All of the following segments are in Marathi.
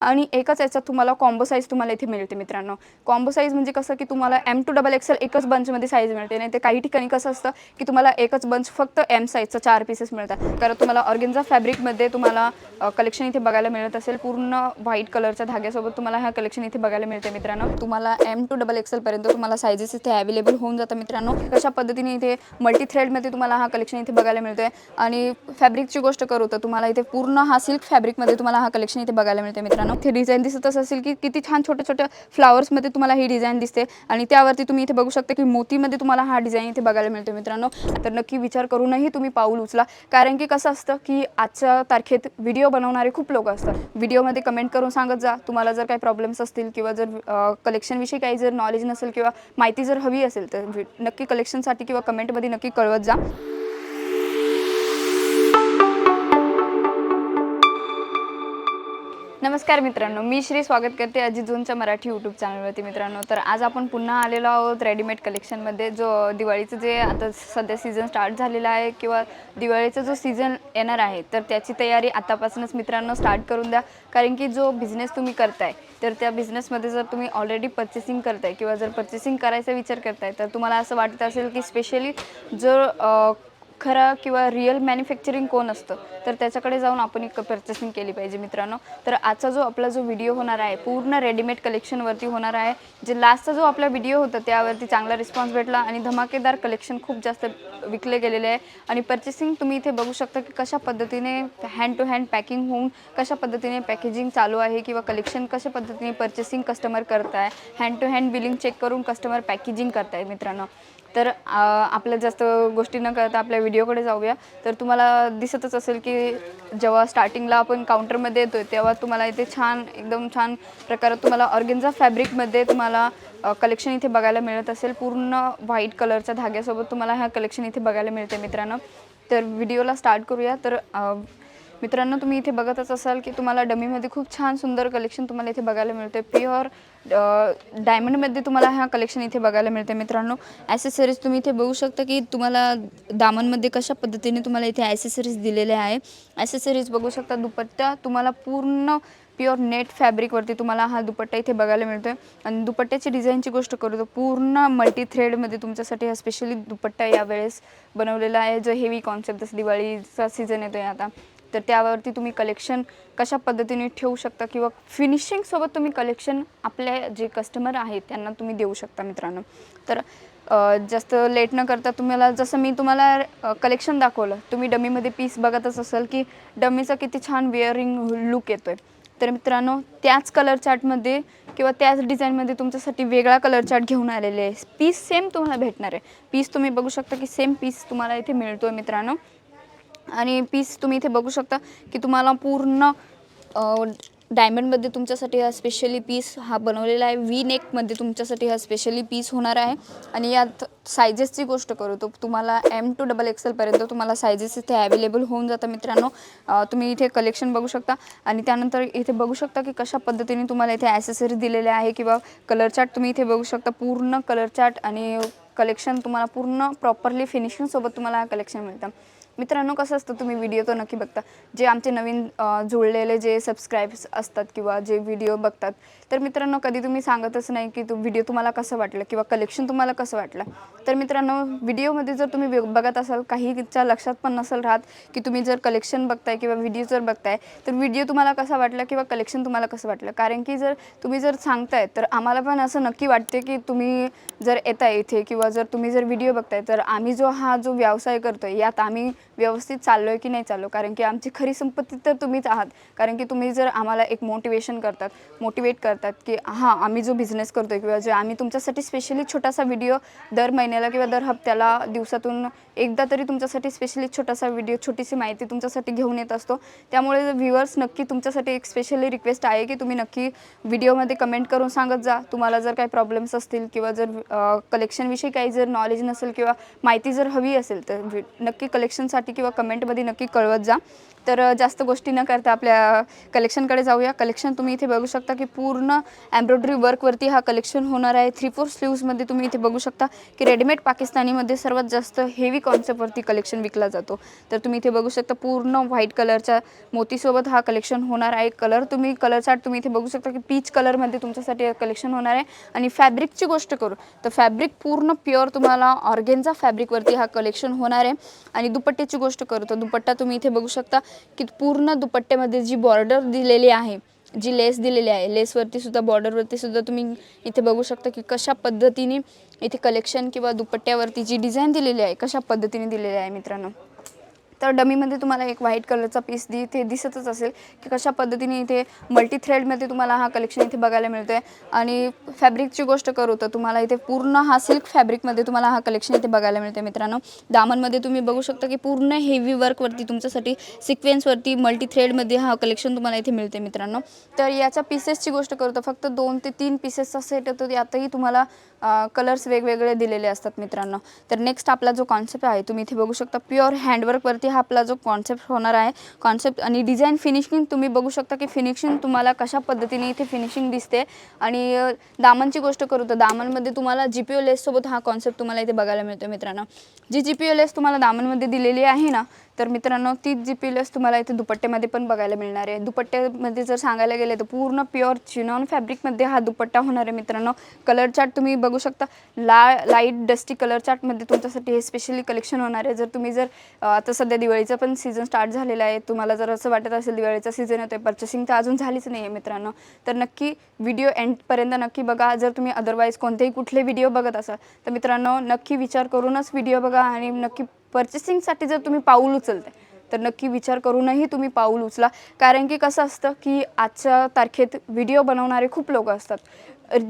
आणि एकच याचा तुम्हाला कॉम्बो साईज तुम्हाला इथे मिळते मित्रांनो. कॉम्बो साईज म्हणजे कसं की तुम्हाला एम टू डबल एक्सेल एकच बंचमध्ये साईज मिळते. नाही ते काही ठिकाणी कसं असतं की तुम्हाला एकच बंच फक्त एम साईजचं चार पीसेस मिळतात. कारण तुम्हाला ऑर्गेन्झा फॅब्रिकमध्ये तुम्हाला कलेक्शन इथे बघायला मिळत असेल. पूर्ण व्हाईट कलरच्या धाग्यासोबत तुम्हाला हा कलेक्शन इथे बघायला मिळते मित्रांनो. तुम्हाला एम टू डबल एक्सेलपर्यंत तुम्हाला साईजेस इथे अवेलेबल होऊन जातं मित्रांनो. कशा पद्धतीने इथे मल्टी थ्रेडमध्ये तुम्हाला हा कलेक्शन इथे बघायला मिळतोय. आणि फॅब्रिकची गोष्ट करू तर तुम्हाला इथे पूर्ण हा सिल्क फॅब्रिकमध्ये तुम्हाला हा कलेक्शन इथे बघायला मिळते मित्रांनो. इथे डिझाईन दिसतच असेल की किती छान छोट्या छोट्या फ्लावर्समध्ये तुम्हाला ही डिझाईन दिसते. आणि त्यावरती तुम्ही इथे बघू शकता की मोतीमध्ये तुम्हाला हा डिझाईन इथे बघायला मिळतो मित्रांनो. तर नक्की विचार करूनही तुम्ही पाऊल उचला. कारण की कसं असतं की आजच्या तारखेत व्हिडिओ बनवणारे खूप लोक असतात. व्हिडिओमध्ये कमेंट करून सांगत जा. तुम्हाला जर काही प्रॉब्लेम्स असतील किंवा जर कलेक्शनविषयी काही जर नॉलेज नसेल किंवा माहिती जर हवी असेल तर नक्की कलेक्शनसाठी किंवा कमेंटमध्ये नक्की कळवत जा. नमस्कार मित्रांनो मी श्री स्वागत करते अजित झोनच्या मराठी यूट्यूब चॅनलवरती मित्रांनो तर आज आपण पुन्हा आलेलो आहोत रेडीमेड कलेक्शनमध्ये जो दिवाळीचं जे आता सध्या सीझन स्टार्ट झालेला आहे किंवा दिवाळीचा जो सीझन येणार आहे तर त्याची तयारी आतापासूनच मित्रांनो स्टार्ट करून द्या. कारण की जो बिझनेस तुम्ही करताय तर त्या बिझनेसमध्ये जर तुम्ही ऑलरेडी पर्चेसिंग करताय किंवा जर पर्चेसिंग करायचा विचार करताय तर तुम्हाला असं वाटत असेल की स्पेशली जर खरं किंवा रिअल मॅन्युफॅक्चरिंग कोण असतं तर त्याच्याकडे जाऊन आपण एक पर्चेसिंग केली पाहिजे मित्रांनो. तर आजचा जो आपला जो व्हिडिओ होणार आहे पूर्ण रेडीमेड कलेक्शनवरती होणार आहे. जे लास्टचा जो आपला व्हिडिओ होता त्यावरती चांगला रिस्पॉन्स भेटला आणि धमाकेदार कलेक्शन खूप जास्त विकले गेलेले आहे. आणि पर्चेसिंग तुम्ही इथे बघू शकता की कशा पद्धतीने हँड टू हँड पॅकिंग होऊन कशा पद्धतीने पॅकेजिंग चालू आहे किंवा कलेक्शन कशा पद्धतीने पर्चेसिंग कस्टमर करताय. Hand to hand billing check करून कस्टमर पॅकेजिंग करताय मित्रांनो. तर आपल्या जास्त गोष्टी न करता आपल्या व्हिडिओकडे जाऊया. तर तुम्हाला दिसतच असेल की जेव्हा स्टार्टिंगला आपण काउंटरमध्ये येतोय तेव्हा तुम्हाला इथे छान एकदम छान प्रकारात तुम्हाला ऑर्गेन्झा फॅब्रिकमध्ये तुम्हाला कलेक्शन इथे बघायला मिळत असेल. पूर्ण व्हाईट कलरच्या धाग्यासोबत तुम्हाला हा कलेक्शन इथे बघायला मिळते मित्रांनो. तर व्हिडिओला स्टार्ट करूया. तर मित्रांनो तुम्ही इथे बघतच असाल की तुम्हाला डमीमध्ये खूप छान सुंदर कलेक्शन तुम्हाला इथे बघायला मिळते प्युअर डायमंडमध्ये तुम्हाला हा कलेक्शन इथे बघायला मिळते मित्रांनो. ॲसेसरीज तुम्ही इथे बघू शकता की तुम्हाला दामनमध्ये कशा पद्धतीने तुम्हाला इथे ॲसेसरीज दिलेल्या आहे. ॲसेसरीज बघू शकता दुपट्टा तुम्हाला पूर्ण प्युअर नेट फॅब्रिकवरती तुम्हाला हा दुपट्टा इथे बघायला मिळतोय. आणि दुपट्ट्याची डिझाईनची गोष्ट करू तर पूर्ण मल्टी थ्रेडमध्ये तुमच्यासाठी हा स्पेशली दुपट्टा यावेळेस बनवलेला आहे. जो हेवी कॉन्सेप्ट जसं दिवाळीचा सीझन येतो आहे आता. तर त्यावरती तुम्ही कलेक्शन कशा पद्धतीने ठेवू शकता किंवा फिनिशिंगसोबत तुम्ही कलेक्शन आपल्या जे कस्टमर आहेत त्यांना तुम्ही देऊ शकता मित्रांनो. तर जास्त लेट न करता तुम्हाला जसं मी तुम्हाला कलेक्शन दाखवलं तुम्ही डमीमध्ये पीस बघतच असाल की डमीचा किती छान वेअरिंग लुक येतोय. तर मित्रांनो त्याच कलर चार्टमध्ये किंवा त्याच डिझाईनमध्ये तुमच्यासाठी वेगळा कलर चार्ट घेऊन आलेले आहे. पीस सेम तुम्हाला भेटणार आहे. पीस तुम्ही बघू शकता की सेम पीस तुम्हाला इथे मिळतो आहे मित्रांनो. आणि पीस तुम्ही इथे बघू शकता की तुम्हाला पूर्ण डायमंडमध्ये तुमच्यासाठी हा स्पेशली पीस हा बनवलेला आहे. वी नेकमध्ये तुमच्यासाठी हा स्पेशली पीस होणार आहे. आणि यात सायजेसची गोष्ट करू तो तुम्हाला एम टू डबल एक्सेलपर्यंत तुम्हाला सायजेस इथे अवेलेबल होऊन जातं मित्रांनो. तुम्ही इथे कलेक्शन बघू शकता. आणि त्यानंतर इथे बघू शकता की कशा पद्धतीने तुम्हाला इथे ॲसेसरी दिलेले आहे किंवा कलर चार्ट तुम्ही इथे बघू शकता. पूर्ण कलर चार्ट आणि कलेक्शन तुम्हाला पूर्ण प्रॉपरली फिनिशिंगसोबत तुम्हाला हा कलेक्शन मिळतं. मित्रांनो कसं असतं तुम्ही व्हिडिओ तो नक्की बघता. जे आमचे नवीन जुळलेले जे सबस्क्राईब्स असतात किंवा जे व्हिडिओ बघतात तर मित्रांनो कधी तुम्ही सांगतच नाही की तो व्हिडिओ तुम्हाला कसं वाटलं किंवा कलेक्शन तुम्हाला कसं वाटलं. तर मित्रांनो व्हिडिओमध्ये जर तुम्ही बघत असाल काहीच्या लक्षात पण नसेल राहत की तुम्ही जर कलेक्शन बघताय किंवा व्हिडिओ जर बघताय तर व्हिडिओ तुम्हाला कसा वाटला किंवा कलेक्शन तुम्हाला कसं वाटलं? कारण की जर तुम्ही जर सांगताय तर आम्हाला पण असं नक्की वाटते की तुम्ही जर येताय इथे किंवा जर तुम्ही जर व्हिडिओ बघताय तर आम्ही जो हा जो व्यवसाय करतोय यात आम्ही व्यवस्थित चाललो आहे की नाही चाललो कारण की आमची खरी संपत्ती तर तुम्हीच आहात. कारण की तुम्ही जर आम्हाला एक मोटिवेशन करतात मोटिवेट करतात की हां आम्ही जो बिझनेस करतो आहे किंवा जे आम्ही तुमच्यासाठी स्पेशली छोटासा व्हिडिओ दर महिन्याला किंवा दर हप्त्याला दिवसातून एकदा तरी तुमच्यासाठी स्पेशली छोटासा व्हिडिओ छोटीशी माहिती तुमच्यासाठी घेऊन येत असतो. त्यामुळे व्ह्युअर्स नक्की तुमच्यासाठी एक स्पेशली रिक्वेस्ट आहे की तुम्ही नक्की व्हिडिओमध्ये कमेंट करून सांगत जा. तुम्हाला जर काही प्रॉब्लेम्स असतील किंवा जर कलेक्शनविषयी काही जर नॉलेज नसेल किंवा माहिती जर हवी असेल तर नक्की कलेक्शनसाठी किंवा कमेंटमध्ये नक्की कळवत जा. तर जास्त गोष्टी न करता आपल्या कलेक्शनकडे जाऊया. कलेक्शन तुम्ही इथे बघू शकता की पूर्ण एम्ब्रॉयडरी वर्कवरती हा कलेक्शन होणार आहे. थ्री फोर स्लीव्समध्ये तुम्ही इथे बघू शकता की रेडीमेड पाकिस्तानीमध्ये सर्वात जास्त हेवी कॉन्सेप्टवरती कलेक्शन विकला जातो. तर तुम्ही इथे बघू शकता पूर्ण व्हाईट कलरच्या मोतीसोबत हा कलेक्शन होणार आहे. कलर तुम्ही कलर चार्ट तुम्ही इथे बघू शकता की पीच कलरमध्ये तुमच्यासाठी कलेक्शन होणार आहे. आणि फॅब्रिकची गोष्ट करू तर फॅब्रिक पूर्ण प्युअर तुम्हाला ऑर्गेनचा फॅब्रिकवरती हा कलेक्शन होणार आहे. आणि दुपट्ट्याची गोष्ट करू तर दुपट्टा तुम्ही इथे बघू शकता की पूर्ण दुपट्ट्यामध्ये जी बॉर्डर दिलेली आहे जी लेस दिलेली आहे लेसवरती सुद्धा बॉर्डरवरती सुद्धा तुम्ही इथे बघू शकता की कशा पद्धतीने इथे कलेक्शन किंवा दुपट्ट्यावरती जी डिझाईन दिलेली आहे कशा पद्धतीने दिलेली आहे मित्रांनो. तर डमीमध्ये तुम्हाला एक व्हाईट कलरचा पीस दि इथे दिसतच असेल की कशा पद्धतीने इथे मल्टी थ्रेडमध्ये तुम्हाला हा कलेक्शन इथे बघायला मिळतो आहे आणि फॅब्रिकची गोष्ट करू तर तुम्हाला इथे पूर्ण हा सिल्क फॅब्रिकमध्ये तुम्हाला हा कलेक्शन इथे बघायला मिळते मित्रांनो. दामनमध्ये तुम्ही बघू शकता की पूर्ण हेवी वर्कवरती तुमच्यासाठी सिक्वेन्सवरती मल्टी थ्रेडमध्ये हा कलेक्शन तुम्हाला इथे मिळते मित्रांनो. तर याच्या पीसेसची गोष्ट करू तर फक्त दोन ते तीन पीसेसचा सेट येतो यातही तुम्हाला कलर्स वेगवेगळे दिलेले असतात मित्रांनो. तर नेक्स्ट आपला जो कॉन्सेप्ट आहे तुम्ही इथे बघू शकता प्युअर हँडवर्कवरती हा आपला जो कॉन्सेप्ट होणार आहे कॉन्सेप्ट आणि डिझाईन फिनिशिंग तुम्ही बघू शकता की फिनिशिंग तुम्हाला कशा पद्धतीने इथे फिनिशिंग दिसते. आणि दामनची गोष्ट करू तर दामनमध्ये तुम्हाला जी पी ओ लेससोबत हा कॉन्सेप्ट तुम्हाला इथे बघायला मिळतो मित्रांनो. जी जी पी ओ लेस तुम्हाला दामनमध्ये दिलेली आहे ना तर मित्रांनो तीच जी पी तुम्हाला इथे दुपट्ट्यामध्ये पण बघायला मिळणार आहे. दुपट्ट्यामध्ये जर सांगायला गेले तर पूर्ण प्युअर चिनॉन फॅब्रिकमध्ये हा दुपट्टा होणार आहे मित्रांनो. कलर चार्ट तुम्ही बघू शकता. ला लाइट डस्टी कलर चार्टमध्ये तुमच्यासाठी हे स्पेशली कलेक्शन होणार आहे. जर तुम्ही जर आता सध्या दिवाळीचा पण सीझन स्टार्ट झालेला आहे तुम्हाला जर असं वाटत असेल दिवाळीचा सीझन येतो आहे पर्चेसिंग तर अजून झालीच नाही आहे मित्रांनो. तर नक्की व्हिडिओ एंडपर्यंत नक्की बघा. जर तुम्ही अदरवाईज कोणतेही कुठले व्हिडिओ बघत असाल तर मित्रांनो नक्की विचार करूनच व्हिडिओ बघा आणि नक्की पर्चेसिंगसाठी जर तुम्ही पाऊल उचलताय तर नक्की विचार करूनही तुम्ही पाऊल उचला. कारण की कसं असतं की आजच्या तारखेत व्हिडिओ बनवणारे खूप लोक असतात.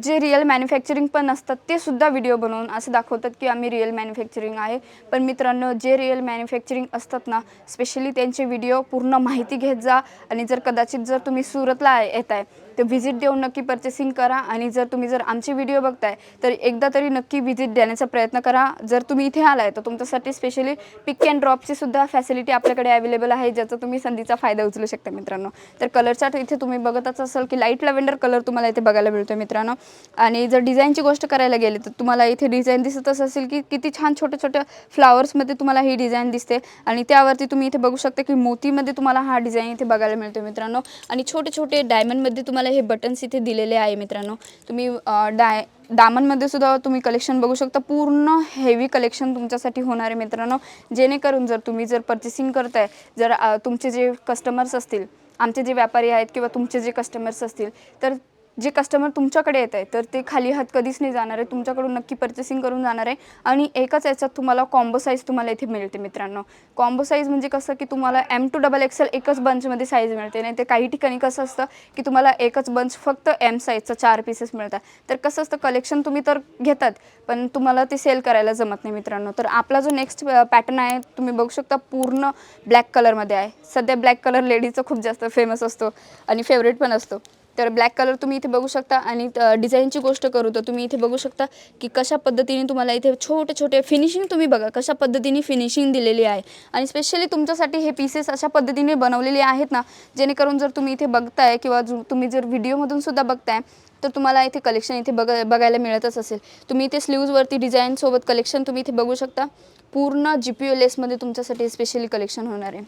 जे रिअल मॅन्युफॅक्चरिंग पण असतात ते सुद्धा व्हिडिओ बनवून असं दाखवतात की आम्ही रिअल मॅन्युफॅक्चरिंग आहे. पण मित्रांनो जे रिअल मॅन्युफॅक्चरिंग असतात ना स्पेशली त्यांचे व्हिडिओ पूर्ण माहिती घेत जा. आणि जर कदाचित जर तुम्ही सुरतला येत आहे तर व्हिजिट देऊन नक्की पर्चेसिंग करा. आणि जर तुम्ही जर आमचे व्हिडिओ बघताय तर एकदा तरी नक्की व्हिजिट देण्याचा प्रयत्न करा. जर तुम्ही इथे आलाय तर तुमच्यासाठी स्पेशली पिक अँड ड्रॉपची सुद्धा फॅसिलिटी आपल्याकडे अवेलेबल आहे ज्याचा तुम्ही संधीचा फायदा उचलू शकता मित्रांनो. तर कलरचा इथे तुम्ही बघतच असाल की लाइट लॅव्हेंडर कलर तुम्हाला इथे बघायला मिळतो मित्रांनो. आणि जर डिझाईनची गोष्ट करायला गेली तर तुम्हाला इथे डिझाईन दिसतच असेल की किती छान छोट्या छोट्या फ्लावर्समध्ये तुम्हाला ही डिझाईन दिसते. आणि त्यावरती तुम्ही इथे बघू शकता की मोतीमध्ये तुम्हाला हा डिझाईन इथे बघायला मिळतो मित्रांनो. आणि छोटे छोटे डायमंडमध्ये तुम्हाला हे बटन्स इथे दिलेले आहे मित्रांनो. तुम्ही डाय दामनमध्ये सुद्धा तुम्ही कलेक्शन बघू शकता. पूर्ण हेवी कलेक्शन तुमच्यासाठी होणार आहे मित्रांनो. जेणेकरून जर तुम्ही जर पर्चेसिंग करताय जर तुमचे जे कस्टमर्स असतील आमचे जे व्यापारी आहेत किंवा तुमचे जे कस्टमर्स असतील तर जे कस्टमर तुमच्याकडे येत आहे तर ते खाली हात कधीच नाही जाणार आहे. तुमच्याकडून नक्की पर्चेसिंग करून जाणार आहे. आणि एकाच याच्यात तुम्हाला कॉम्बो साईज तुम्हाला इथे मिळते मित्रांनो. कॉम्बो साईज म्हणजे कसं की तुम्हाला एम टू डबल एक्सेल एकच बंचमध्ये साईज मिळते. नाही ते काही ठिकाणी कसं असतं की तुम्हाला एकच बंच फक्त एम साईजचं चार पीसेस मिळतात. तर कसं असतं कलेक्शन तुम्ही तर घेतात पण तुम्हाला ते सेल करायला जमत नाही मित्रांनो. तर आपला जो नेक्स्ट पॅटर्न आहे तुम्ही बघू शकता पूर्ण ब्लॅक कलरमध्ये आहे. सध्या ब्लॅक कलर लेडीजचा खूप जास्त फेमस असतो आणि फेवरेट पण असतो. तर ब्लॅक कलर तुम्ही इथे बघू शकता आणि डिझाईनची गोष्ट करू तर तुम्ही इथे बघू शकता की कशा पद्धतीने तुम्हाला इथे छोटे छोटे फिनिशिंग तुम्ही बघा कशा पद्धतीने फिनिशिंग दिलेली आहे. आणि स्पेशली तुमच्यासाठी हे पीसेस अशा पद्धतीने बनवलेले आहेत ना जेणेकरून जर तुम्ही इथे बघताय किंवा तुम्ही जर व्हिडिओमधून सुद्धा बघताय तर तुम्हाला इथे कलेक्शन इथे बघ बघायला मिळतच असेल. तुम्ही इथे स्लीव्जवरती डिझाईनसोबत कलेक्शन तुम्ही इथे बघू शकता. पूर्ण जी पी ओ लेसमध्ये तुमच्यासाठी स्पेशली कलेक्शन होणार आहे.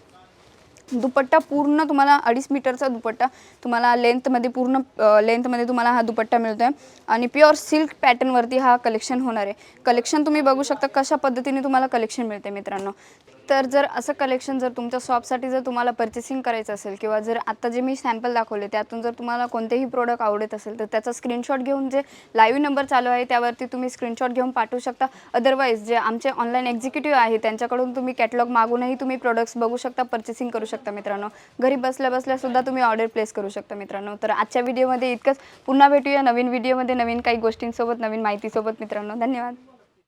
दुपट्टा पूर्ण तुम्हाला अडीच मीटरचा दुपट्टा तुम्हाला लेंथमध्ये पूर्ण लेंथमध्ये तुम्हाला हा दुपट्टा मिळतो आहे आणि प्युअर सिल्क पॅटर्नवरती हा कलेक्शन होणार आहे. कलेक्शन तुम्ही बघू शकता कशा पद्धतीने तुम्हाला कलेक्शन मिळते मित्रांनो. तर जर असं कलेक्शन जर तुमच्या शॉपसाठी जर तुम्हाला पर्चेसिंग करायचं असेल किंवा जर आत्ता जे मी सॅम्पल दाखवले त्यातून जर तुम्हाला कोणतेही प्रोडक्ट आवडत असेल तर त्याचा स्क्रीनशॉट घेऊन जे लाईव्ह नंबर चालू आहे त्यावरती तुम्ही स्क्रीनशॉट घेऊन पाठवू शकता. अदरवाईज जे आमचे ऑनलाईन एक्झिक्युटिव्ह आहे त्यांच्याकडून तुम्ही कॅटलॉग मागूनही तुम्ही प्रोडक्ट्स बघू शकता पर्चेसिंग करू शकता मित्रांनो. घरी बसल्या बसल्यासुद्धा तुम्ही ऑर्डर प्लेस करू शकता मित्रांनो. तर आजच्या व्हिडिओमध्ये इतकंच. पुन्हा भेटूया नवीन व्हिडिओमध्ये नवीन काही गोष्टींसोबत नवीन माहितीसोबत मित्रांनो. धन्यवाद.